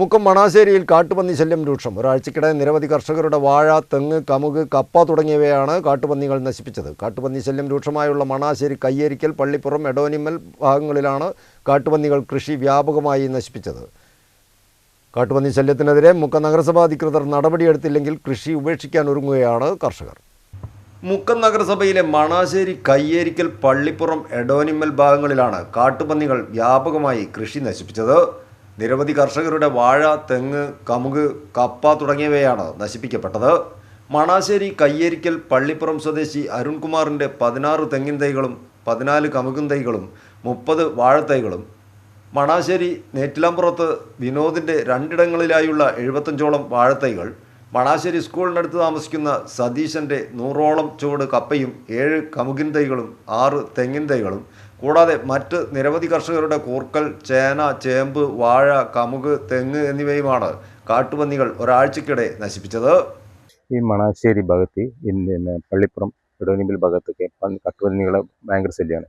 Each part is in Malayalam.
മുക്കം മണാശ്ശേരിയിൽ കാട്ടുപന്നി ശല്യം രൂക്ഷം. ഒരാഴ്ചക്കിടെ നിരവധി കർഷകരുടെ വാഴ തെങ്ങ് കമുക് കപ്പ തുടങ്ങിയവയാണ് കാട്ടുപന്നികൾ നശിപ്പിച്ചത്. കാട്ടുപന്നി ശല്യം രൂക്ഷമായുള്ള മണാശ്ശേരി കയ്യേരിക്കൽ പള്ളിപ്പുറം എടോനിമ്മൽ ഭാഗങ്ങളിലാണ് കാട്ടുപന്നികൾ കൃഷി വ്യാപകമായി നശിപ്പിച്ചത്. കാട്ടുപന്നി ശല്യത്തിനെതിരെ മുക്കം നഗരസഭാ അധികൃതർ നടപടിയെടുത്തില്ലെങ്കിൽ കൃഷി ഉപേക്ഷിക്കാൻ ഒരുങ്ങുകയാണ് കർഷകർ. മുക്കം നഗരസഭയിലെ മണാശ്ശേരി കയ്യേരിക്കൽ പള്ളിപ്പുറം എടോനിമ്മൽ ഭാഗങ്ങളിലാണ് കാട്ടുപന്നികൾ വ്യാപകമായി കൃഷി നശിപ്പിച്ചത്. നിരവധി കർഷകരുടെ വാഴ തെങ്ങ് കമുക് കപ്പ തുടങ്ങിയവയാണ് നശിപ്പിക്കപ്പെട്ടത്. മണാശ്ശേരി കയ്യേരിക്കൽ പള്ളിപ്പുറം സ്വദേശി അരുൺകുമാറിന്റെ പതിനാറ് തെങ്ങിൻ തൈകളും പതിനാല് കമുകും തൈകളും മുപ്പത് വാഴത്തൈകളും. മണാശ്ശേരി നേറ്റിലാമ്പുറത്ത് വിനോദിന്റെ രണ്ടിടങ്ങളിലായുള്ള എഴുപത്തഞ്ചോളം വാഴത്തൈകൾ. മണാശ്ശേരി സ്കൂളിനടുത്ത് താമസിക്കുന്ന സതീശന്റെ നൂറോളം ചുവട് കപ്പയും ഏഴ് കമുകിൻ തൈകളും ആറ് തെങ്ങിൻ തൈകളും കൂടാതെ മറ്റ് നിരവധി കർഷകരുടെ കൂർക്കൽ ചേന ചേമ്പ് വാഴ കമുക് തെങ്ങ് എന്നിവയുമാണ് കാട്ടുപന്നികൾ ഒരാഴ്ചക്കിടെ നശിപ്പിച്ചത്. ഈ മണാശ്ശേരി ഭാഗത്ത് പിന്നെ പള്ളിപ്പുറം ഇടവനിമ്പിൽ ഭാഗത്തൊക്കെ പന്നി- കാട്ടുപന്നികളെ ഭയങ്കര ശല്യമാണ്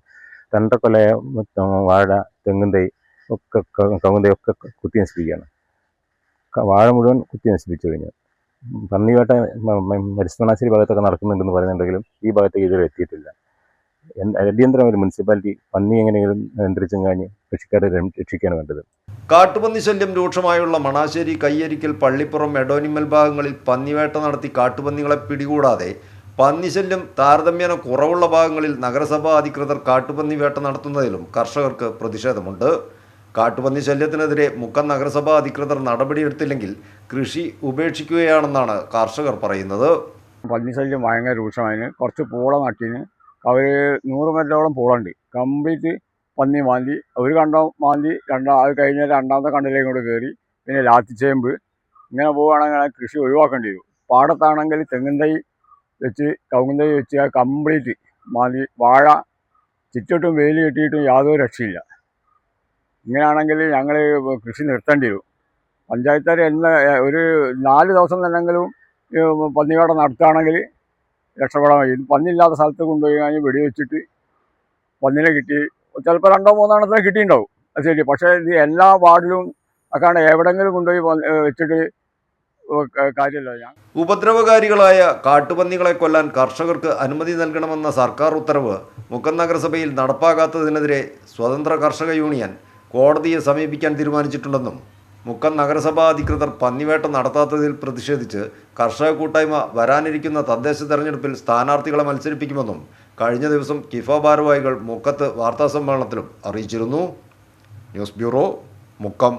തണ്ടക്കൊല വാഴ തെങ്ങും തൈ ഒക്കെ കമുന്ത ഒക്കെ കുത്തി നശിപ്പിക്കുകയാണ്. വാഴ മുഴുവൻ കുത്തി നശിപ്പിച്ചു കഴിഞ്ഞു. പന്നിവേട്ട മരിസ്ഥനാശ്ശേരി ഭാഗത്തൊക്കെ നടക്കുന്നുണ്ടെന്ന് പറയുന്നുണ്ടെങ്കിലും ഈ ഭാഗത്തേക്ക് ഇതുവരെ എത്തിയിട്ടില്ല. എന്ത് അടിയന്തരം ഒരു മുനിസിപ്പാലിറ്റി പന്നി എങ്ങനെയെങ്കിലും നിയന്ത്രിച്ചും കഴിഞ്ഞ് കൃഷിക്കാരെ രം- രക്ഷിക്കുകയാണ് വേണ്ടത്. കാട്ടുപന്നി ശല്യം രൂക്ഷമായുള്ള മണാശ്ശേരി കയ്യരിക്കൽ പള്ളിപ്പുറം എഡോനിമൽ ഭാഗങ്ങളിൽ പന്നിവേട്ട നടത്തി കാട്ടുപന്നികളെ പിടികൂടാതെ പന്നിശല്യം താരതമ്യേന കുറവുള്ള ഭാഗങ്ങളിൽ നഗരസഭാ അധികൃതർ കാട്ടുപന്നി വേട്ട നടത്തുന്നതിലും കർഷകർക്ക് പ്രതിഷേധമുണ്ട്. കാട്ടുപന്നി ശല്യത്തിനെതിരെ മുക്കം നഗരസഭാ അധികൃതർ നടപടിയെടുത്തില്ലെങ്കിൽ കൃഷി ഉപേക്ഷിക്കുകയാണെന്നാണ് കർഷകർ പറയുന്നത്. പന്നി ശല്യം ഭയങ്കര രൂക്ഷമായതിന് കുറച്ച് പൂള നട്ടിന്. അവർ നൂറ് മീറ്ററോളം പോളുണ്ട്. കംപ്ലീറ്റ് പന്നി മാന്തി ഒരു കണ്ടം മാന്തി രണ്ടാം അത് കഴിഞ്ഞാൽ രണ്ടാമത്തെ കണ്ടിലേക്ക് കൂടെ കയറി പിന്നെ ലാത്തിച്ചേമ്പ് ഇങ്ങനെ പോവുകയാണെങ്കിൽ കൃഷി ഒഴിവാക്കേണ്ടി വരും. പാടത്താണെങ്കിൽ തെങ്ങിൻ തൈ വെച്ച് കവുങ്ങൻ തൈ വെച്ച് കംപ്ലീറ്റ് മാന്തി വാഴ ചുറ്റിട്ടും വെയിൽ കെട്ടിയിട്ടും യാതൊരു രക്ഷയില്ല. ഇങ്ങനെയാണെങ്കിൽ ഞങ്ങൾ കൃഷി നിർത്തേണ്ടി വരും. പഞ്ചായത്തുകാർ എന്ന ഒരു നാല് ദിവസം തന്നെങ്കിലും ഈ പന്നിവേട നടത്തുകയാണെങ്കിൽ രക്ഷപ്പെടാൻ കഴിയും. പന്നില്ലാത്ത സ്ഥലത്ത് കൊണ്ടുപോയി കഴിഞ്ഞാൽ വെടിവെച്ചിട്ട് പന്നിനെ കിട്ടി. ചിലപ്പോൾ രണ്ടോ മൂന്നെണ്ണത്തിനെ കിട്ടിയിട്ടുണ്ടാവും. അത് ശരി. പക്ഷേ ഇത് എല്ലാ വാർഡിലും ഒക്കെയാണ് എവിടെങ്കിലും കൊണ്ടുപോയി വെച്ചിട്ട് ഉപദ്രവകാരികളായ കാട്ടുപന്നികളെ കൊല്ലാൻ കർഷകർക്ക് അനുമതി നൽകണമെന്ന സർക്കാർ ഉത്തരവ് മുക്കം നഗരസഭയിൽ നടപ്പാക്കാത്തതിനെതിരെ സ്വതന്ത്ര കർഷക യൂണിയൻ കോടതിയെ സമീപിക്കാൻ തീരുമാനിച്ചിട്ടുണ്ടെന്നും മുക്കം നഗരസഭാ അധികൃതർ പന്നിവേട്ട നടത്താത്തതിൽ പ്രതിഷേധിച്ച് കർഷക കൂട്ടായ്മ വരാനിരിക്കുന്ന തദ്ദേശ തെരഞ്ഞെടുപ്പിൽ സ്ഥാനാർത്ഥികളെ മത്സരിപ്പിക്കുമെന്നും കഴിഞ്ഞ ദിവസം കിഫ ഭാരവാഹികൾ മുക്കത്ത് വാർത്താസമ്മേളനത്തിലും അറിയിച്ചിരുന്നു. News bureau Mukkam.